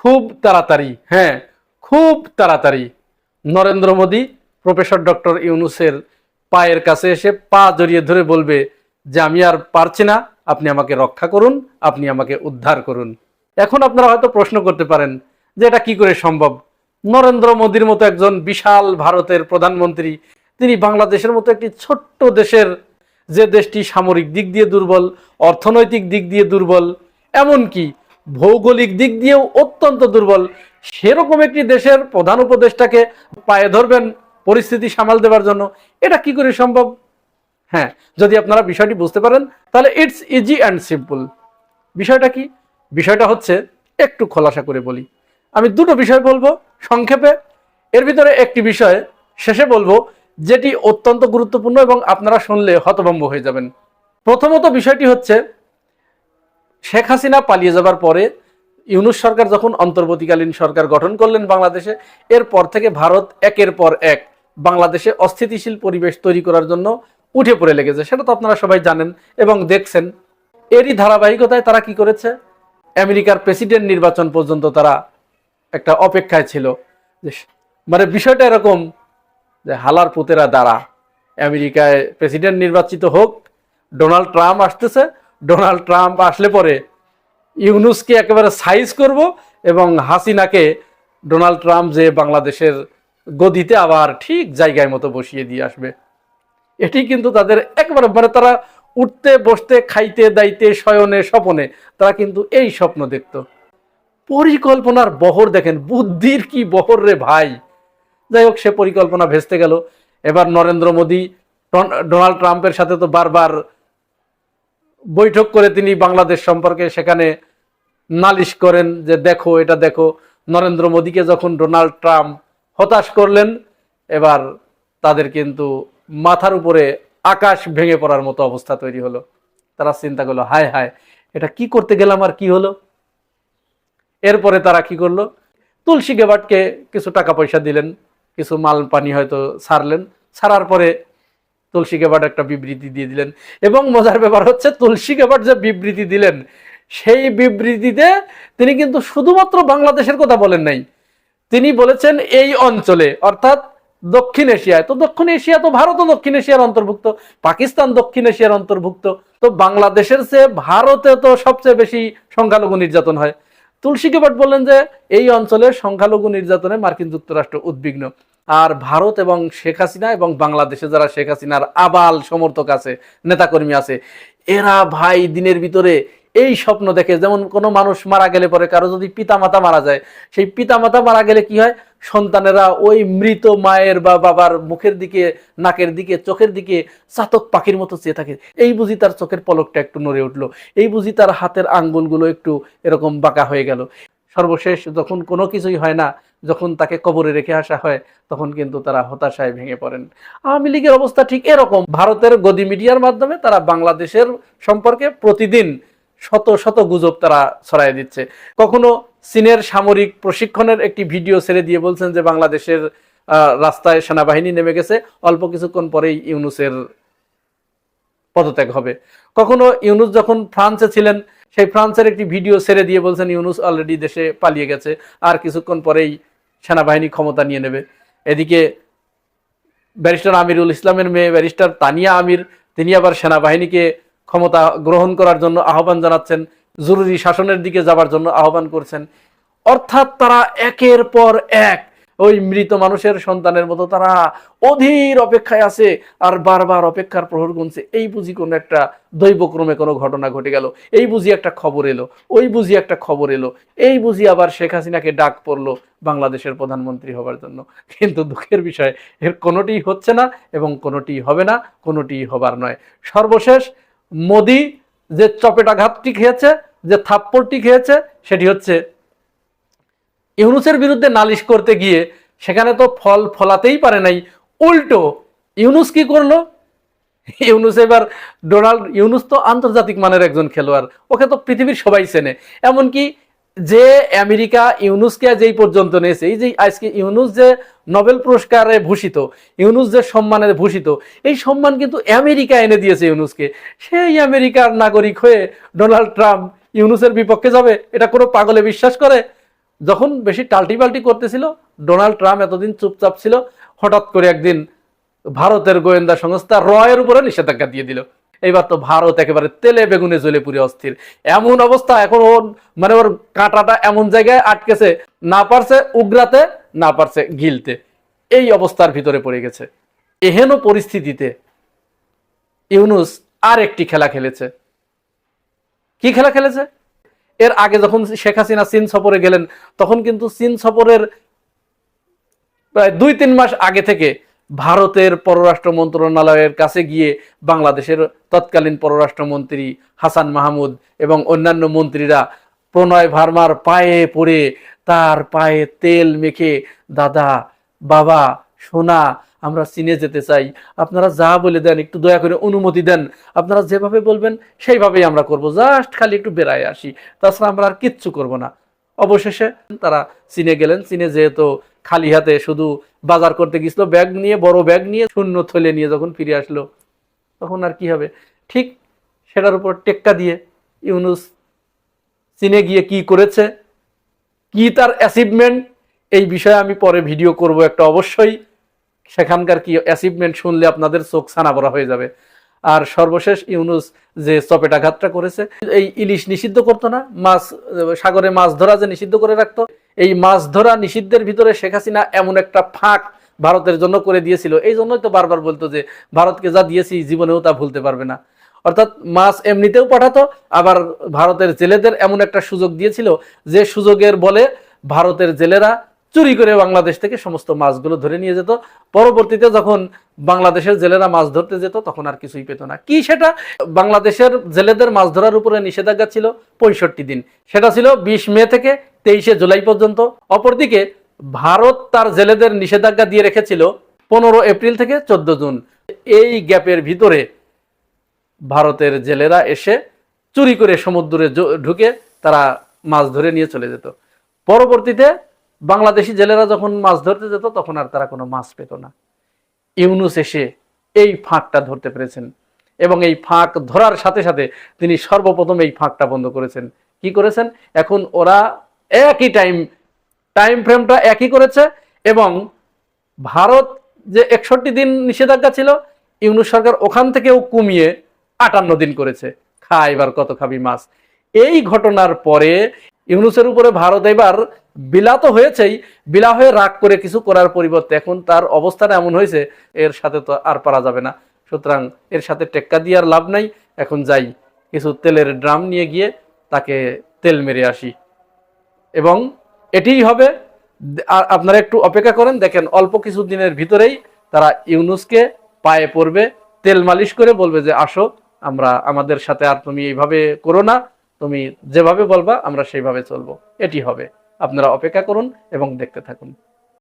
খুব তাড়াতাড়ি হ্যাঁ খুব তাড়াতাড়ি নরেন্দ্র মোদী, প্রফেসর ডক্টর ইউনুসের পায়ের কাছে এসে পা জড়িয়ে ধরে বলবে যে, আমি আর পারছি না, আপনি আমাকে রক্ষা করুন, আপনি আমাকে উদ্ধার করুন। এখন আপনারা হয়তো প্রশ্ন করতে পারেন যে, এটা কি করে সম্ভব? নরেন্দ্র মোদীর মতো একজন বিশাল ভারতের প্রধানমন্ত্রী, তিনি বাংলাদেশের মতো একটি ছোট্ট দেশের যে দেশটি সামরিক দিক দিয়ে দুর্বল, অর্থনৈতিক দিক দিয়ে দুর্বল, এমনকি ভৌগোলিক দিক দিয়েও অত্যন্ত দুর্বল। সেরকম একটি দেশের প্রধান উপদেষ্টাকে পায়ে ধরবেন পরিস্থিতি সামাল দেওয়ার জন্য। এটা কি করে সম্ভব? হ্যাঁ যদি আপনারা বিষয়টি বুঝতে পারেন, তাহলে ইটস ইজি অ্যান্ড সিম্পল বিষয়টা কি? বিষয়টা হচ্ছে, একটু খোলাসা করে বলি। আমি দুটো বিষয় বলব সংক্ষেপে। এর ভিতরে একটি বিষয়, শেষে বলব, যেটি অত্যন্ত গুরুত্বপূর্ণ এবং আপনারা শুনলে হতভম্ব হয়ে যাবেন। প্রথমত বিষয়টি হচ্ছে শেখ হাসিনা পালিয়ে যাবার পরে ইউনুস সরকার যখন অন্তর্বর্তীকালীন সরকার গঠন করলেন বাংলাদেশে, এরপর থেকে ভারত একের পর এক বাংলাদেশে অস্থিতিশীল পরিবেশ তৈরি করার জন্য উঠে পড়ে লেগেছে। সেটা তো আপনারা সবাই জানেন এবং দেখছেন। এরই ধারাবাহিকতায় তারা কি করেছে? আমেরিকার প্রেসিডেন্ট নির্বাচন পর্যন্ত তারা একটা অপেক্ষায় ছিল মানে বিষয়টা এরকম যে হালার পুতেরা দ্বারা। আমেরিকায় প্রেসিডেন্ট নির্বাচিত হোক, ডোনাল্ড ট্রাম্প আসতেছে ডোনাল্ড ট্রাম্প আসলে পরে ইউনুসকে একেবারে সাইজ করব এবং হাসিনাকে ডোনাল্ড ট্রাম্প যে বাংলাদেশের গদিতে আবার ঠিক জায়গায় মতো বসিয়ে দিয়ে আসবে। এটি কিন্তু তাদের একেবারে মানে তারা উঠতে, বসতে, খাইতে, দাইতে, শয়নে, স্বপনে তারা কিন্তু এই স্বপ্ন দেখত। পরিকল্পনার বহর দেখেন, বুদ্ধির কি বহর রে ভাই। যাই হোক, সে পরিকল্পনা ভেস্তে গেল। এবার নরেন্দ্র মোদী ডোনাল্ড ট্রাম্পের সাথে তো বারবার বৈঠক করে তিনি বাংলাদেশ সম্পর্কে সেখানে নালিশ করেন যে দেখো, এটা দেখো। নরেন্দ্র মোদীকে যখন ডোনাল্ড ট্রাম্প হতাশ করলেন, এবার তাদের কিন্তু মাথার উপরে আকাশ ভেঙে পড়ার মতো অবস্থা তৈরি হলো। তারা চিন্তা করল, হায় হায়, এটা কি করতে গেলাম আর কি হলো? এরপরে তারা কি করল? তুলসী গেবাটকে কিছু টাকা পয়সা দিলেন, কিছু মাল পানি হয়তো ছাড়লেন ছাড়ার পরে তুলসী গেবাট একটা বিবৃতি দিয়ে দিলেন। এবং মজার ব্যাপার হচ্ছে, তুলসী গেবাট যে বিবৃতি দিলেন, সেই বিবৃতিতে তিনি কিন্তু শুধুমাত্র বাংলাদেশের কথা বলেন নাই। তিনি বলেছেন এই অঞ্চলে, অর্থাৎ দক্ষিণ এশিয়ায়, তো দক্ষিণ এশিয়া তো ভারতও দক্ষিণ এশিয়ার অন্তর্ভুক্ত, পাকিস্তান দক্ষিণ এশিয়ার অন্তর্ভুক্ত, তো বাংলাদেশের চেয়ে ভারতে তো সবচেয়ে বেশি সংখ্যালঘু নির্যাতন হয়। তুলসী কেবট বললেন যে, এই অঞ্চলে সংখ্যালঘু নির্যাতনে মার্কিন যুক্তরাষ্ট্র উদ্বিগ্ন। আর ভারত এবং শেখ হাসিনা এবং বাংলাদেশে যারা শেখ হাসিনার আবাল সমর্থক আছে, নেতাকর্মী আছে, এরা ভাই দিনের ভিতরে এই স্বপ্ন দেখে, যেমন কোনো মানুষ মারা গেলে পরে কারও যদি পিতামাতা মারা যায়, সেই পিতামাতা মারা গেলে কি হয়? সন্তানেরা ওই মৃত মায়ের বা বাবার মুখের দিকে, নাকের দিকে, চোখের দিকে চাতক পাখির মতো চেয়ে থাকে। এই বুঝি তার চোখের পলকটা একটু নড়ে উঠল। এই বুঝি তার হাতের আঙ্গুলগুলো একটু এরকম বাঁকা হয়ে গেল। সর্বশেষ যখন কোনো কিছুই হয় না যখন তাকে কবরে রেখে আসা হয়, তখন কিন্তু তারা হতাশায় ভেঙে পড়েন। আওয়ামী লীগের অবস্থা ঠিক এরকম। ভারতের গদি মিডিয়ার মাধ্যমে তারা বাংলাদেশের সম্পর্কে প্রতিদিন শত শত গুজব তারা ছড়াই দিচ্ছে। কখনো চীনের সামরিক প্রশিক্ষণের একটি ভিডিও ছেড়ে দিয়ে বলছেন যে বাংলাদেশের রাস্তায় সেনাবাহিনী নেমে গেছে, অল্প কিছুক্ষণ পরেই ইউনুসের পদত্যাগ হবে। কখনো ইউনুস যখন ফ্রান্সে ছিলেন, সেই ফ্রান্সের একটি ভিডিও ছেড়ে দিয়ে বলছেন ইউনুস অলরেডি দেশে পালিয়ে গেছে। আর কিছুক্ষণ পরেই সেনাবাহিনী ক্ষমতা নিয়ে নেবে। এদিকে ব্যারিস্টার আমিরুল ইসলামের মেয়ে ব্যারিস্টার তানিয়া আমির, তিনি আবার সেনাবাহিনীকে ক্ষমতা গ্রহণ করার জন্য আহ্বান জানাচ্ছেন, জরুরি শাসনের দিকে যাবার জন্য আহ্বান করছেন। অর্থাৎ তারা একের পর এক ওই মৃত মানুষের সন্তানের মতো তারা অধীর অপেক্ষায় আছে আর বারবার অপেক্ষার প্রহর গুনছে। এই বুঝি কোনো একটা দৈবক্রমে কোনো ঘটনা ঘটে গেল। এই বুঝি একটা খবর এলো। ওই বুঝি একটা খবর এলো। এই বুঝি আবার শেখ হাসিনাকে ডাক পড়ল বাংলাদেশের প্রধানমন্ত্রী হবার জন্য। কিন্তু দুঃখের বিষয়, এর কোনোটি হচ্ছে না এবং কোনোটি হবে না, কোনোটি হবার নয়। সর্বশেষ, মোদি যে চপেটাঘাতটি খেয়েছে, যে থাপ্পড়টি খেয়েছে, সেটি হচ্ছে ইউনুসের বিরুদ্ধে নালিশ করতে গিয়ে সেখানে তো ফল ফলাতেই পারে নাই। উল্টো, ইউনুস কি করল? ইউনুস এবার ডোনাল্ড, ইউনুস তো আন্তর্জাতিক মানের একজন খেলোয়াড়, ওকে তো পৃথিবীর সবাই চেনে। এমনকি যে আমেরিকা ইউনুসকে যেই পর্যন্ত নিয়েছে এই যে আজকে ইউনুস যে নোবেল পুরস্কারে ভূষিত, ইউনুস যে সম্মানে ভূষিত, এই সম্মান কিন্তু আমেরিকা এনে দিয়েছে ইউনুসকে। সেই আমেরিকার নাগরিক হয়ে ডোনাল্ড ট্রাম্প ইউনুসের বিপক্ষে যাবে, এটা কোনো পাগলে বিশ্বাস করে? যখন বেশি টাল্টি পাল্টি করতেছিল, ডোনাল্ড ট্রাম্প এতদিন চুপচাপ ছিল, হঠাৎ করে একদিন ভারতের গোয়েন্দা সংস্থা রয়ের উপরে নিষেধাজ্ঞা দিয়ে দিল। এইবার তো ভারত একেবারে তেলে বেগুনে জ্বলে পুরে অস্থির। এমন অবস্থা এখন ওর মানে ওর কাঁটাটা এমন জায়গায় আটকেছে, না পারছে উগরাতে, না পারছে গিলতে এই অবস্থার ভিতরে পড়ে গেছে। এহেন পরিস্থিতিতে ইউনুস আর একটি খেলা খেলেছে। কি খেলা খেলেছে? এর আগে যখন শেখ হাসিনা চীন সফরে গেলেন, তখন কিন্তু চীন সফরের প্রায় দুই তিন মাস আগে থেকে ভারতের পররাষ্ট্র মন্ত্রণালয়ের কাছে গিয়ে বাংলাদেশের তৎকালীন পররাষ্ট্রমন্ত্রী হাসান মাহমুদ এবং অন্যান্য মন্ত্রীরা প্রণয় ভার্মার পায়ে পড়ে তার পায়ে তেল মেখে, দাদা, বাবা, সোনা আমরা চীনে যেতে চাই। আপনারা যা বলে দেন, একটু দয়া করে অনুমতি দেন। আপনারা যেভাবে বলবেন, সেইভাবেই আমরা করব। জাস্ট খালি একটু বেড়ায় আসি। তাছাড়া আমরা আর কিচ্ছু করব না। অবশেষে তারা চীনে গেলেন। চীনে যেহেতু খালি হাতে শুধু বাজার করতে গেছিল ব্যাগ নিয়ে, বড় ব্যাগ নিয়ে, শূন্য থলে নিয়ে যখন ফিরে আসলো, তখন আর কি হবে? ঠিক সেটার উপর টেক্কা দিয়ে ইউনুস চীনে গিয়ে কি করেছে? কি তার অ্যাচিভমেন্ট এই বিষয়ে আমি পরে ভিডিও করব একটা অবশ্যই। সেখানকার কি অ্যাচিভমেন্ট শুনলে আপনাদের চোখ ছানা বড়া হয়ে যাবে। আর সর্বশেষ ইউনুস যে চপেটাঘাতটা করেছে, এই ইলিশ নিষিদ্ধ করতো না, মাছ, সাগরে মাছ ধরা যে নিষিদ্ধ করে রাখতো, এই মাছ ধরা নিষিদ্ধের ভিতরে শেখ হাসিনা এমন একটা ফাঁক ভারতের জন্য করে দিয়েছিল। এই জন্যই তো বারবার বলতো যে, ভারতকে যা দিয়েছি, জীবনেও তা ভুলতে পারবে না। অর্থাৎ মাছ এমনিতেও পাঠাতো, আবার ভারতের জেলেদের এমন একটা সুযোগ দিয়েছিল, যে সুযোগের বলে ভারতের জেলেরা চুরি করে বাংলাদেশ থেকে সমস্ত মাছগুলো ধরে নিয়ে যেত। পরবর্তীতে যখন বাংলাদেশের জেলেরা মাছ ধরতে যেত, তখন আর কিছুই পেত না। কি সেটা? বাংলাদেশের জেলেদের মাছ ধরার উপরে নিষেধাজ্ঞা ছিল পঁয়ষট্টি দিন। সেটা ছিল বিশ মে থেকে তেইশে জুলাই পর্যন্ত। অপরদিকে ভারত তার জেলেদের নিষেধাজ্ঞা দিয়ে রেখেছিল পনেরো এপ্রিল থেকে চোদ্দ জুন। এই গ্যাপের ভিতরে ভারতের জেলেরা এসে চুরি করে সমুদ্রে ঢুকে তারা মাছ ধরে নিয়ে চলে যেত। পরবর্তীতে বাংলাদেশি জেলেরা যখন মাছ ধরতে যেত, তখন আর তারা কোনো মাছ পেত না। ইউনুস এসে এই ফাঁকটা ধরতে পেরেছেন এবং এই ফাঁক ধরার সাথে সাথে তিনি সর্বপ্রথম এই ফাঁকটা বন্ধ করেছেন। কি করেছেন? এখন ওরা একই টাইম টাইম ফ্রেমটা একই করেছে এবং ভারত যে একষট্টি দিন নিষেধাজ্ঞা ছিল, ইউনুস সরকার ওখান থেকেও কমিয়ে আটান্ন দিন করেছে। খা, এবার কত খাবি মাছ। এই ঘটনার পরে ইউনুসের উপরে ভারত এবার বিলা তো হয়েছেই, বিলা হয়ে রাগ করে কিছু করার পরিবর্তে এখন তার অবস্থাটা এমন হয়েছে, এর সাথে তো আর পারা যাবে না। সুতরাং এর সাথে টেক্কা দিয়ে আর লাভ নাই, এখন যাই, কিছু তেলের ড্রাম নিয়ে গিয়ে তাকে তেল মেরে আসি। এবং এটিই হবে, আর আপনারা একটু অপেক্ষা করেন, দেখেন অল্প কিছু দিনের ভিতরেই তারা ইউনুসকে পায়ে পড়বে, তেল মালিশ করে বলবে যে, আসো, আমরা আমাদের সাথে আর তুমি এইভাবে করো না। তুমি যেভাবে বলবা আমরা সেইভাবে চলবো। এটি হবে। আপনারা অপেক্ষা করুন এবং দেখতে থাকুন।